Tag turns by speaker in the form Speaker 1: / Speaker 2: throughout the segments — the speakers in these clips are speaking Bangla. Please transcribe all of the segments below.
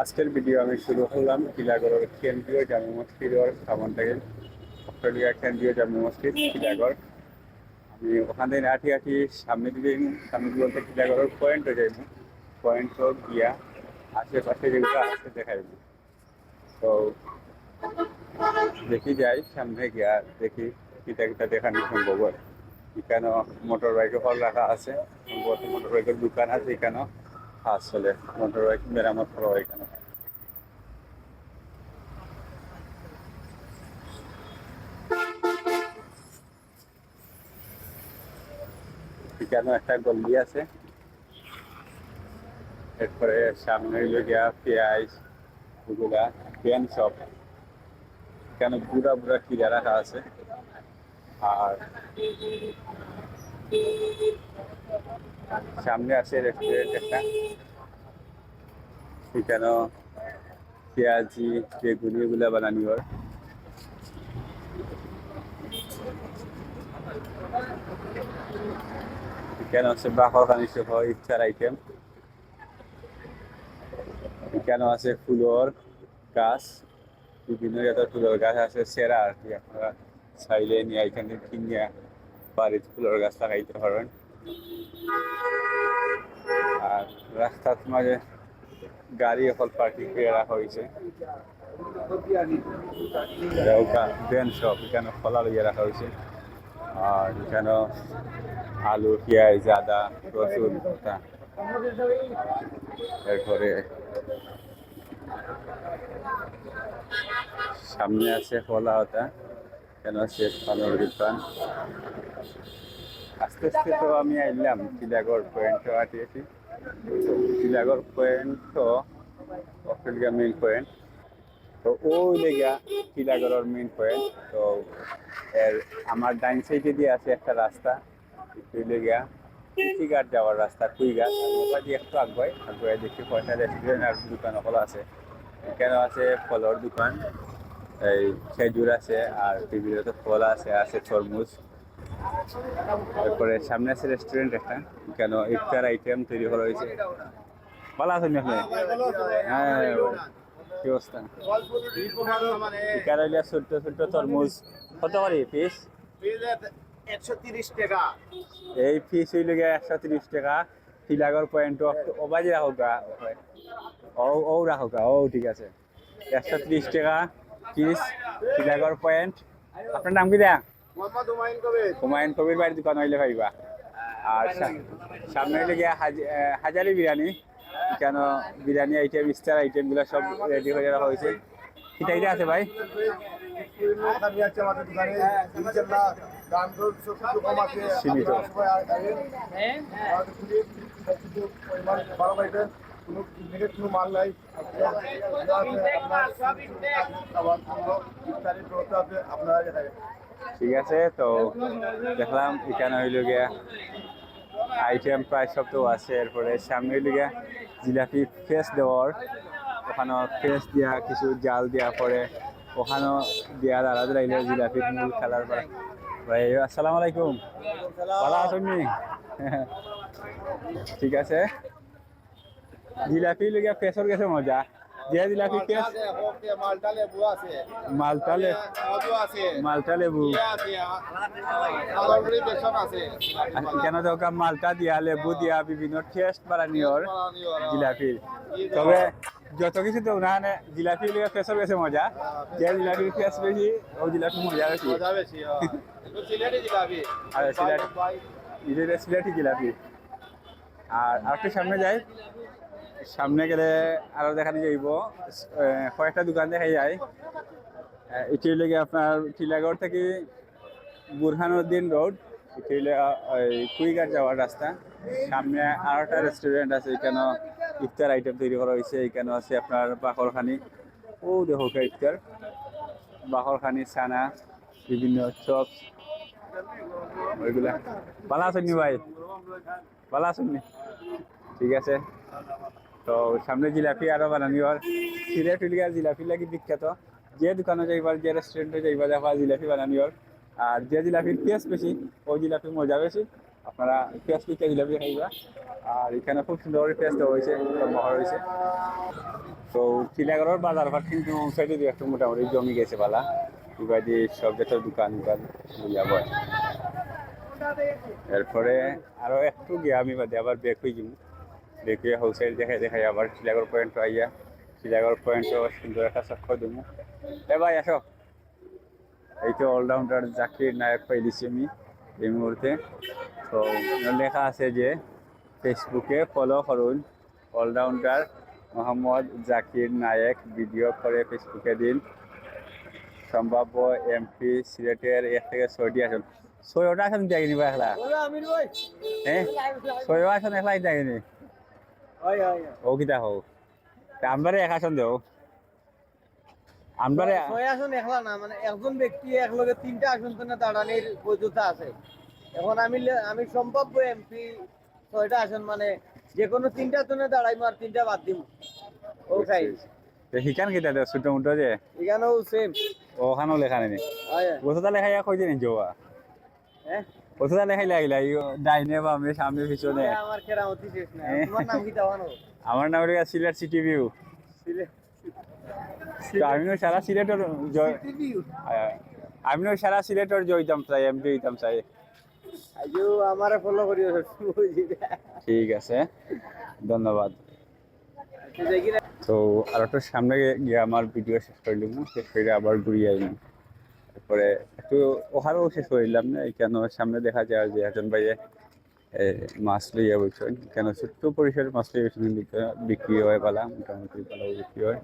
Speaker 1: আজকের ভিডিও আমি শুরু করলাম টিলাগড়ের কেন্দ্রীয় জামে মসজিদের সামন থেকে অস্ট্রেলিয়া কেন্দ্রীয় জামে মসজিদ, টিলাগড়। আমি ওখান থেকে আঠি আঠি সামনে দিকে সামনে বলতে টিলাগড়ের পয়েন্টে যাইব। পয়েন্ট গিয়া আশেপাশে যেগুলো আছে দেখাইব তো দেখি যাই, সামনে গিয়া দেখি কিতা কিতা দেখানো সম্ভব হয়। এখানে মোটর বাইকের হল রাখা আছে। মোটর বাইকের দোকান আছে এখানে চলে মোটর মেরামত করা হয় এখানে এখানে একটা গল্লি আছে। এরপরে সামনে গিয়া পেঁয়াজ ওগুলা পেন শপ এখানে বুড়া বুড়া কিরা রাখা আছে। আর সামনে আছে রেস্টুরেন্ট একটা। এখানে পেঁয়াজি, বেগুনি এগুলা বানানি হয় এখানে আছে বাকর খানি সহ ইফতার আইটেম এখানে আছে ফুলের গাছ। বিভিন্ন জাতের ফুলের গাছ আছে, সেরা আর কি। আপনারা চাইলে নিয়ে এখানে কিনে বাড়িতে ফুলের গাছ লাগাইতে পারবেন। আর রাস্তার মাঝে গাড়ি এখন পার্কিং করে রাখা হয়েছে। ভ্যান শপ এখানে খোলা লইয়া রাখা হয়েছে। আর এখানে আলু, পেঁয়াজ, আদা, রসুন ওটা। এরপরে সামনে আছে খোলা ওটা কেন শেষ পানোর দোকান। আস্তে আস্তে তো আমি আইলাম, টিলাগড় পয়েন্ট আটিয়েছি। টিলাগড় পয়েন্ট তো অস্ট্রেলিয়া মেইন পয়েন্ট তো ওই লেগা টিলাগড়ের মেইন পয়েন্ট তো এর আমার ডাইন সাইডে দিয়ে আছে একটা রাস্তা ওই লেগা। কুচিঘাট যাওয়ার রাস্তা কুইঘাট ওখান দিয়ে একটু আগুয়াই আগুয়াই দেখি কয়টা রেস্টুরেন্ট আর দোকান খোলা আছে। এখানে আছে ফলের দোকান, এই খেজুর আছে আর বিভিন্ন ফল আছে আছে তরমুজ। তারপরে সামনে আছে রেস্টুরেন্ট একটা। কেন? ইফতার আইটেম তৈরি করা হয়েছে। ভালো আছেন আপনি? হ্যাঁ কি অবস্থা? এখানে ছোট্ট ছোট্ট তরমুজ। কত করে পিস
Speaker 2: টাকা।
Speaker 1: এই পিস হইলে গিয়ে একশো তিরিশ টাকা। টিলাগর পয়েন্ট ও বাজে রাখো গা ও ও রাখো গা ও ঠিক আছে। একশো তিরিশ টাকা পিস টিলাগর পয়েন্ট আপনার নাম কি দেয়া?
Speaker 2: মোহাম্মদ হুমায়ুন কবির।
Speaker 1: হুমায়ুন কবির বাড়ির দোকান হইলে পাইবা। আর সামনে হইলে গিয়ে হাজারি বিরিয়ানি। কেন বিরিয়ানি আইটেম স্টার আইটেমগুলো সব রেডি হয়ে রাখা হয়েছে কিটা কিটা আছে ভাই? সীমিত।
Speaker 2: কোনো মাল নাই আপনার
Speaker 1: ঠিক আছে, তো দেখলাম এখানে হইল গিয়া আইটেম প্রায় সব তো আছে, এরপরে সামনে হইল গিয়া জিলাপি ফেস দেওয়ার ওখানে ফেস দিয়া, কিছু জাল দিয়া পরে ওখানেও দিয়া আলাদা লাগলে জিলাপির মূল খেলার পরে। ভাই, আসসালামু আলাইকুম। ভালো আছেন? ঠিক আছে। জিলাপি লেগে ফেসর গেছে মজা। যে জিলাপি ফেস
Speaker 2: মালটা লেবু আছে।
Speaker 1: মালটা
Speaker 2: আছে।
Speaker 1: লেবু
Speaker 2: আছে আলুরি বেসন আছে।
Speaker 1: কেন তো ওকে মালটা দিয়া লেবু দিয়া বিভিন্ন টেস্ট বাড়ানিওর জিলাপির তবে যত কিছু তো উনাহানে জিলাপি লিগে ফেসর গেছে মজা। যে জিলাপির ফেস বেশি ও জিলাপি মজা বেশি।
Speaker 2: মজা বেশি সিলেটি জিলাপি।
Speaker 1: আর সিলেটি জিলাপি। আর আরেকটু সামনে যাই। সামনে গেলে আরও দেখানো যাইব। কয়েকটা দোকান দেখা যায়। আহ, এটি লেগে আপনার টিলাগড় থেকে বুরহানুদ্দিন রোড। এটি ওই কুইঘাট যাওয়ার রাস্তা। সামনে আর একটা রেস্টুরেন্ট আছে এখানে ইফতার আইটেম তৈরি করা হয়েছে। এখানে আছে আপনার বাকরখানি ও দেখো কে ইফতার। বাকরখানি ছানা বিভিন্ন চপস ওইগুলা। ভালো আছেন ভাই? ভালো আছেন ঠিক আছে। তো সামনে জিলাপি আরও বানানি আর সিলেট উলিয়া জিলাপি লাগি বিখ্যাত। যে দোকানে যাইবার, যে রেস্টুরেন্টে যাইবা দেখা জিলাপি বানানি আর আর যে জিলাপির পেঁয়াজ বেশি, ওই জিলাপির মজা বেশি। আপনারা পেঁয়াজ লিখে জিলাপি খাইবা। আর এখানে খুব সুন্দর করে দেওয়া হয়েছে মহর হয়েছে। তো টিলাগড়ের বাজার ঘাট কিন্তু সাইডে দিয়ে একটু মোটামুটি জমি গেছে বালা। ইবাদি সব যত দোকান দোকান যাব। এরপরে আরও একটু গিয়ে আমি বাদে আবার বেক হয়ে যাব। হয়ে হোলসেল দেখাই দেখাই আবার টিলাগড় পয়েন্ট আইয়া টিলাগড় পয়েন্টও সুন্দর একটা চক্কর দেবো এ ভাই আসো এই তো অলরাউন্ডার জাকির নায়ক পাইলিছি আমি এই মুহূর্তে তো লেখা আছে যে ফেসবুকে ফলো করুন অলরাউন্ডার মোহাম্মদ জাকির নায়েক ভিডিও করে ফেসবুকে দিন সম্ভাব্য এমপি সিলেটের এক থেকে ছয়টি আসন ছয়টা আসন দেখেনি বা
Speaker 2: ভাই
Speaker 1: হ্যাঁ ছয় আসন একলাই দেখেনি ও কিতা হোক আমবারে এক আসন দেও আমবারে
Speaker 2: ছয় আসন একলা না মানে একজন ব্যক্তি একলগে তিনটা আসন তো না দাঁড়ানির বৈধতা আছে। এখন আমি আমি সম্ভাব্য এমপি ছয়টা আসন মানে যে কোনো তিনটা তো দাঁড়াইমু আর তিনটা বাদ দিম। ওখাই
Speaker 1: শিকান কিতা দেও ছোট মোটো যে?
Speaker 2: এখানেও সেম
Speaker 1: ওখানেও লেখা নেই বসুতা লেখাই কই দিন জোয়া
Speaker 2: হ্যাঁ
Speaker 1: বসুতা লেখাই লাগিলা ডাইনে বামে সামনে পিছনে।
Speaker 2: আমার কেরামতি শেষ না। তোমার নাম কি দাওয়ানো
Speaker 1: আমার নাম হলো সিলেট সিটি ভিউ। আমিও সারা সিলেটের জয় আমিও সারা সিলেটের জয়তাম চাই এমপি হইতাম চাই।
Speaker 2: আইও আমারে ফলো করিও
Speaker 1: ঠিক আছে ধন্যবাদ। তো আর একটু সামনে গিয়ে আমার ভিডিও শেষ করলাম শেষ করে আবার ঘুরিয়ে আইলাম তারপরে একটু ওখানেও শেষ করিলাম না কেন সামনে দেখা যায় যে একজন ভাইয়ে মাছ লইয়া বলছেন, কেন ছোট্ট পরিসরের মাছ লইয়া বলছেন বিক্রি হয় পালা, মোটামুটি ভালো বিক্রি হয়।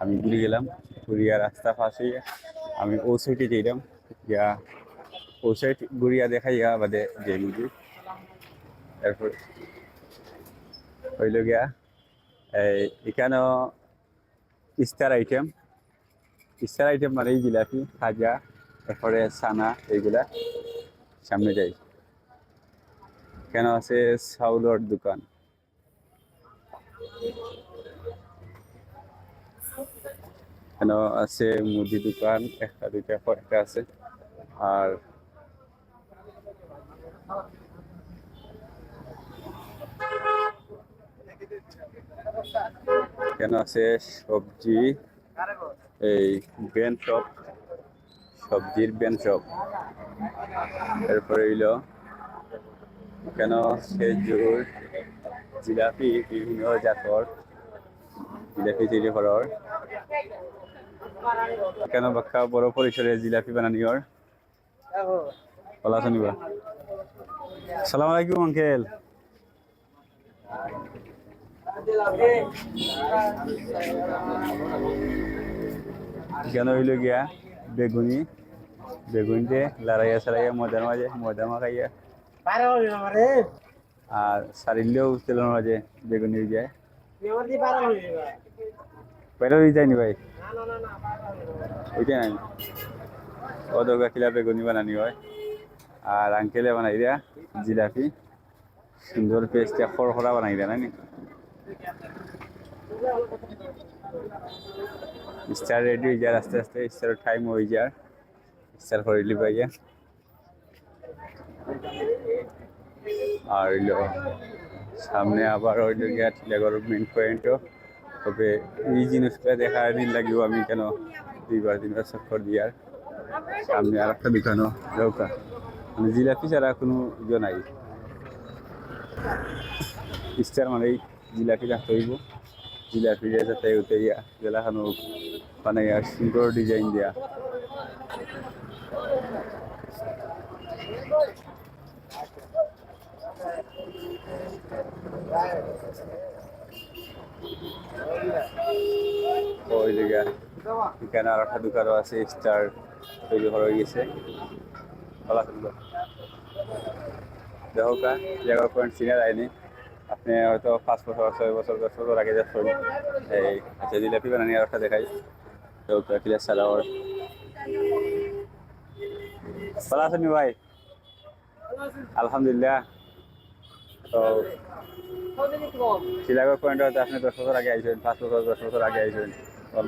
Speaker 1: আমি ঘুরে গেলাম ঘুরিয়া রাস্তা ফাঁসে আমি ও সাইডে যাইলাম, গিয়া ও সাইড ঘুরিয়া দেখাইয়া বাদে যাই বুঝি। তারপর হইল গিয়া এই এখানেও স্টার আইটেম স্টার আইটেম মানে জিলাপি খাজা তারপরে সানা এইগুলা। সামনে যাই। কেন আছে চাউলের দোকান? কেন আছে মুদি দোকান? একটা, দুইটা, কয়েকটা আছে। আর কেন আছে সবজি? এই বেন শপ সবজির বেন শপ এরপরে হইল, কেন খেজুর, জিলাপি, বিভিন্ন জাতর জিলাপি তৈরি করার। কেন বাক্কা বড় পরিসরে জিলাপি বানানিওর বলা শুনিবা সালাম আলাইকুম, আঙ্কেল। কেন হইল গিয়া, বেগুনি বেগুনিতে লড়াইয়া সারাইয়া মজার মাঝে মজা মাখাইয়া আর সারিলেও তেলের মাঝে বেগুনি হয়ে যায় পেটেও হয়ে যায়নি ভাই।
Speaker 2: না না না না পারে হইল
Speaker 1: ওইটা নাই। দোকা খিলা বেগুনি বানানি হয়। আর আঙ্কেলে বানাই দেয়া জিলাপি। সুন্দর পেস্টে খড়খড়া বানাই দেয়া নানি স্টার রেডি হয়ে যায় আস্তে আস্তে স্টার টাইম হয়ে যায় স্টার করে লিবা গিয়া আর সামনে আবার হইল গিয়া টিলাগড় মেন পয়েন্টও তবে এই জিনিসটা দেখা দিন লাগিব আমি কেন দুইবার তিনবার চক্কর দিয়ার সামনে আর একটা দোকানও দরকার মানে জিলাপি ছাড়া কোনো ইয়ে নাই। স্টার মানে এই জিলাপি রাখতে হইব। জিলাপি যাতে উঠে ইয়া জেলাখানো বানাইয়া সুন্দর ডিজাইন দিয়া। ওই জায়গা এখানে আর একটা দোকানও আছে, স্টার তৈরি হয়ে গেছে দেখো কা পয়েন্ট চিনে যায়নি। আপনি হয়তো পাঁচ বছর, ছয় বছর, দশ বছর আগে যাচ্ছেন। এই আচ্ছা জিলাপি বানানি আর একটা দেখাই। দেখো কা ক্লিয়ার সালাওয়ার ভালো আছেন ভাই? আলহামদুলিল্লাহ। তো শিলাগড় পয়েন্ট হয়তো আপনি দশ বছর আগে আইসেন পাঁচ বছর, দশ বছর আগে আইসেন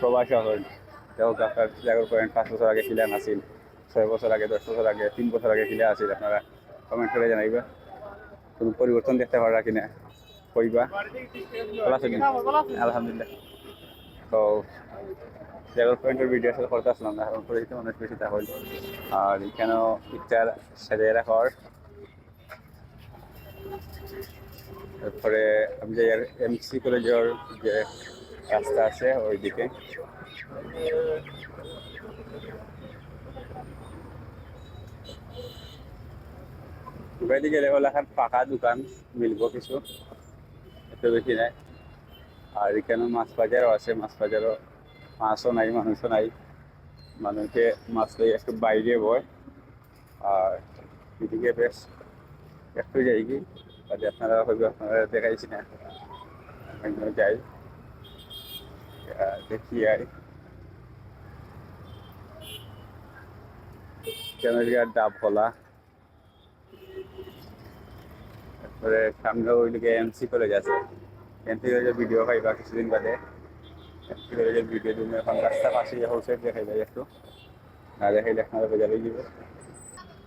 Speaker 1: প্রবাসী হন দেখো আপনার শিলাগড় পয়েন্ট পাঁচ বছর আগে শিলা নাছিল ছয় বছর আগে, দশ বছর আগে, তিন বছর আগে শিলা আছিল আপনারা কমেন্ট করে জানাইবা। কোনো পরিবর্তন দেখতে পারা কিনা, কইবা? আলহামদুলিল্লাহ। তো লেভেল পয়েন্টের ভিডিও আসলে করতে আসলাম না এখন পরিচিত মানুষ বেশি তাহলে আর এখানেও পিকচার সাজিয়ে রাখার। তারপরে আমি যে এমসি কলেজের যে রাস্তা আছে ওইদিকে। বাইরে গেলে হলো এখন পাকা দোকান, মিলবো কিছু। এত বেশি নাই। আর এখানে মাছ বাজারও আছে, মাছ বাজারও মাছও নাই, মানুষও নাই। মানুষকে মাছ লই একটু বাইরে বয়। আর এদিকে বেশ একটু যাই কি তাহলে আপনারা হয়তো আপনারা দেখাইছি না যাই। দেখি আর ডাব তারপরে সামনে কলেজ আছে। কলেজের ভিডিও পাইবা কিছুদিন বাদে। এমসি কলেজের ভিডিও এখন রাস্তা পাশে হচ্ছে দেখাই যায় একটু। না দেখাইলে আপনারা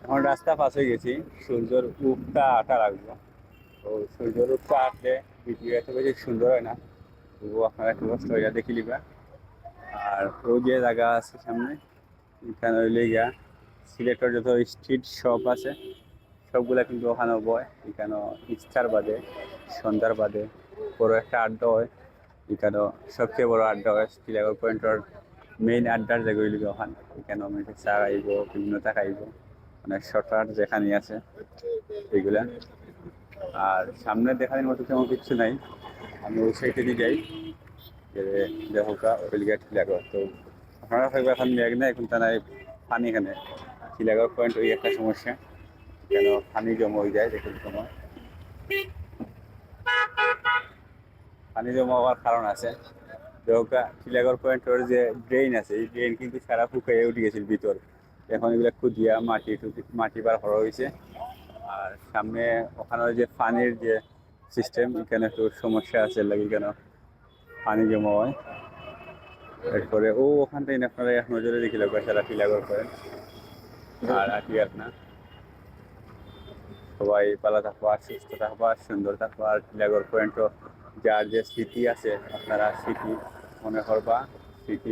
Speaker 1: এখন রাস্তা পাশে গেছি। সূর্যের উপটা আটা রাখব। তো সূর্যের উপটা আটলে ভিডিও এত বেশি সুন্দর হয় না। তবুও আপনারা একটু কষ্ট হয়ে দেখি লিবা আর ও যে জায়গা আছে সামনে, এখানে হইলে গিয়া সিলেটের যত স্ট্রিট শপ আছে, সবগুলা কিন্তু ওখানে বয়। এখানে ইস্টার বাদে, সন্ধ্যার বাদে, বড় একটা আড্ডা হয়। এখানে সবচেয়ে বড় আড্ডা হয় টিলাগর পয়েন্টের মেইন আড্ডার জায়গাগুলি ওখানে। এখানে অনেকে চা খাইব, বিভিন্ন খাইব। অনেক শর্টকাট যেখানে আছে, এগুলা। আর সামনে দেখানোর মতো তেমন কিছু নাই। আমি ওই সাইডে দিয়ে যাই। দেখা ওইলিগা টিলাগর তো আপনারা হয়তো এখন মেঘ না এখন নাই পানি এখানে। টিলাগর পয়েন্ট ওই একটা সমস্যা। কেন পানি জমা হয়ে যায় দেখুন সময় পানি জমা হওয়ার কারণ আছে। দেহকা টিলাগর পয়েন্টের যে ড্রেন আছে, এই ড্রেন কিন্তু সারা ফুকাইয়ে উঠে গেছিল ভিতর। এখন এগুলো খুদিয়া মাটি মাটি বার করা হয়েছে। আর সামনে ওখানে যে পানির যে সিস্টেম এখানে একটু সমস্যা আছে, লাগে কেন পানি জমা হয় এরপরে, ও ওখান থেকে আপনারা এক নজরে দেখিল সারা টিলাগর পয়েন্ট আর আর না। সবাই ভালো থাকবা সুস্থ থাকবা সুন্দর থাকবা আর টিলাগর পয়েন্টও যার যে স্মৃতি আছে, আপনারা স্মৃতি মনে করবা, স্মৃতি